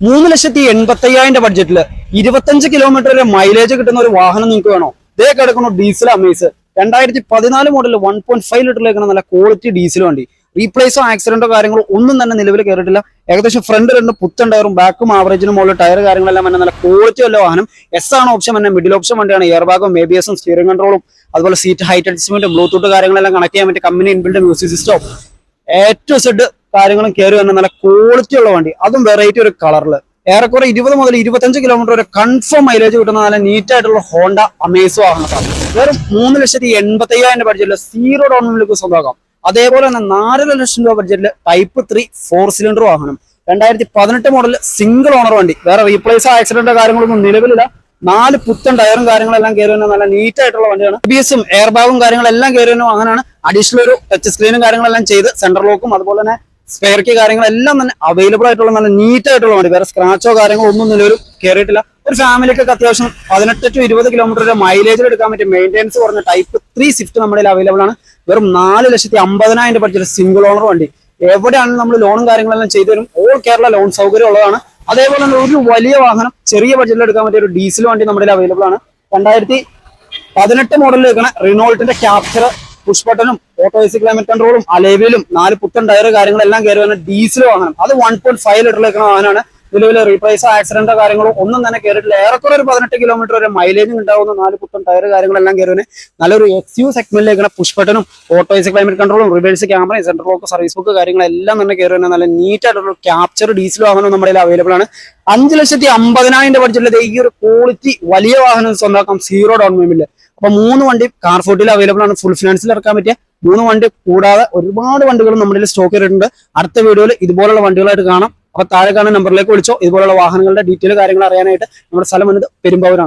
മൂന്ന് ലക്ഷത്തി എൺപത്തി അയ്യായിരം ബഡ്ജറ്റിൽ ഇരുപത്തഞ്ച് കിലോമീറ്റർ വരെ മൈലേജ് കിട്ടുന്ന ഒരു വാഹനം നിങ്ങൾക്ക് വേണോ? ഇതേ കിടക്കുന്നു ഡീസൽ അമേസ് രണ്ടായിരത്തി പതിനാല് മോഡൽ വൺ പോയിന്റ് ഫൈവ് ലിറ്ററിലേക്കാണ് നല്ല ക്വാളിറ്റി ഡീസൽ വണ്ടി. റീപ്ലേസോ ആക്സിഡന്റോ കാര്യങ്ങളോ ഒന്നും തന്നെ നിലവിൽ കയറിയിട്ടില്ല ഏകദേശം ഫ്രണ്ട് രണ്ട് പുത്തൻ ടയറും ബാക്കും ആവറേജിന് മുകളിൽ ടയർ കാര്യങ്ങളെല്ലാം തന്നെ നല്ല ക്വാളിറ്റി ഉള്ള വാഹനം. എസ് ആണ് ഓപ്ഷൻ തന്നെ മിഡിൽ ഓപ്ഷൻ വണ്ടിയാണ്. എയർ ബാഗും എ ബി എസും സ്റ്റിയറിംഗ് കൺട്രോളും അതുപോലെ സീറ്റ് ഹൈറ്റ് അഡ്ജസ്റ്റ്മെന്റ് ബ്ലൂടൂത്ത് കാര്യങ്ങളെല്ലാം കണക്ട് ചെയ്യാൻ പറ്റിയ കമ്പനി ഇൻബിൽഡ് മ്യൂസിക് സിസ്റ്റം ഏറ്റവും സെഡ് കാര്യങ്ങളും കയറി വന്ന നല്ല ക്വാളിറ്റി ഉള്ള വണ്ടി. അതും വെറൈറ്റി ഒരു കളറിൽ ഏറെക്കുറെ ഇരുപത് മുതൽ ഇരുപത്തഞ്ച് കിലോമീറ്റർ വരെ കൺഫേം മൈലേജ് കിട്ടുന്ന നല്ല നീറ്റ് ആയിട്ടുള്ള ഹോണ്ട അമേസോ വാഹനത്താണ്. വെറും മൂന്ന് ലക്ഷത്തി എൺപത്തി അയ്യായിരം ബഡ്ജറ്റിൽ സീറോ ഡൗൺ പേയ്മെന്റിലേക്ക് സ്വന്തമാക്കാം. അതേപോലെ തന്നെ നാലര ലക്ഷം രൂപ ബഡ്ജറ്റിൽ ടൈപ്പ് ത്രീ ഫോർ സിലിണ്ടർ വാഹനം. രണ്ടായിരത്തി പതിനെട്ട് മോഡൽ സിംഗിൾ ഓണർ വണ്ടി. വേറെ റീപ്ലേസ് ആക്സിഡന്റ് കാര്യങ്ങളൊന്നും നിലവിലില്ല. നാല് പുത്തൻ ടയറും കാര്യങ്ങളെല്ലാം കയറി വരുന്ന നല്ല നീറ്റ് ആയിട്ടുള്ള വണ്ടിയാണ്. ബി എസും എയർ ബാഗും കാര്യങ്ങളെല്ലാം കയറി വരുന്ന വാഹനമാണ് അഡീഷണൽ ഒരു ടച്ച് സ്ക്രീനും കാര്യങ്ങളെല്ലാം ചെയ്ത് സെൻട്രൽ ലോക്കും അതുപോലെ തന്നെ സ്പെയർ കീ കാര്യങ്ങളെല്ലാം തന്നെ അവൈലബിൾ ആയിട്ടുള്ള നല്ല നീറ്റ് ആയിട്ടുള്ള വണ്ടി. വേറെ സ്ക്രാച്ചോ കാര്യങ്ങളോ ഒന്നും നിലവിലും കയറിയിട്ടില്ല ഒരു ഫാമിലിക്കൊക്കെ അത്യാവശ്യം പതിനെട്ട് ടു ഇരുപത് കിലോമീറ്റർ മൈലേജിൽ എടുക്കാൻ പറ്റിയ മെയിന്റെനൻസ് കുറഞ്ഞ ടൈപ്പ് ത്രീ സ്വിഫ്റ്റ് നമ്മുടെ അവൈലബിൾ ആണ്. വെറും നാല് ലക്ഷത്തി അമ്പതിനായിരം ബഡ്ജറ്റ് സിംഗിൾ ഓണർ വണ്ടി. എവിടെയാണെങ്കിലും നമ്മൾ ലോണും കാര്യങ്ങളെല്ലാം ചെയ്തു തരും. ഓൾ കേരള ലോൺ സൗകര്യം ഉള്ളതാണ്. അതേപോലെ തന്നെ ഒരു വലിയ വാഹനം ചെറിയ ബഡ്ജറ്റിൽ എടുക്കാൻ പറ്റിയ ഒരു ഡീസൽ വണ്ടി നമ്മുടെ അവൈലബിൾ ആണ്. രണ്ടായിരത്തി പതിനെട്ട് മോഡലിൽ വെക്കണ റിനോൾട്ടിന്റെ ക്യാപ്ചർ പുഷ് ബട്ടണും ഓട്ടോ എസി ക്ലൈമറ്റ് കൺട്രോളും അലേവിലും നാല് പുത്തൻ ടയർ കാര്യങ്ങളെല്ലാം കയറി വരുന്ന ഡീസൽ വാഹനം അത് വൺ പോയിന്റ് ഫൈവ് ലിറ്ററിൽ വെക്കുന്ന വാഹനമാണ്. നിലവിലെ റീപ്രൈസ് ആക്സിഡന്റോ കാര്യങ്ങളോ ഒന്നും തന്നെ കയറിയിട്ടില്ല ഏറെക്കുറെ ഒരു പതിനെട്ട് കിലോമീറ്റർ വരെ മൈലേജും ഉണ്ടാവുന്ന നാല് പുത്തൻ ടയർ കാര്യങ്ങളെല്ലാം കയറി വരുന്ന നല്ലൊരു എക്സ് യു സെഗ്മെന്റിലേക്കാണ് പുഷ് ബട്ടനും auto AC climate കൺട്രോളും reverse camera central lock service book കാര്യങ്ങളെല്ലാം തന്നെ കയറി വരുന്ന നല്ല നീറ്റ് ആയിട്ടുള്ള ക്യാപ്ചർ ഡീസൽ വാഹനം നമ്മുടെ അവൈലബിൾ ആണ്. അഞ്ച് ലക്ഷത്തി അമ്പതിനായിരം ബഡ്ജറ്റിൽ ഈ ഒരു ക്വാളിറ്റി വലിയ വാഹനം സ്വന്തമാക്കാം സീറോ ഡൗൺ പേയ്മെന്റ് അപ്പൊ മൂന്ന് വണ്ടി കാർ ഫോർട്ടിൽ അവൈലബിൾ ആണ് ഫുൾ ഫിനാൻസിൽ ഇറക്കാൻ പറ്റിയ മൂന്ന് വണ്ടി കൂടാതെ ഒരുപാട് വണ്ടികൾ നമ്മുടെ സ്റ്റോക്ക് ചെയ്തിട്ടുണ്ട്. അടുത്ത വീഡിയോയിൽ ഇതുപോലുള്ള വണ്ടികളായിട്ട് കാണാം. അപ്പൊ താഴെ കാണുന്ന നമ്പറിലേക്ക് വിളിച്ചോ. ഇതുപോലുള്ള വാഹനങ്ങളുടെ ഡീറ്റെയിൽ കാര്യങ്ങൾ അറിയാനായിട്ട് നമ്മുടെ സ്ഥലം വന്നത് പെരുമ്പാവൂരാണ്.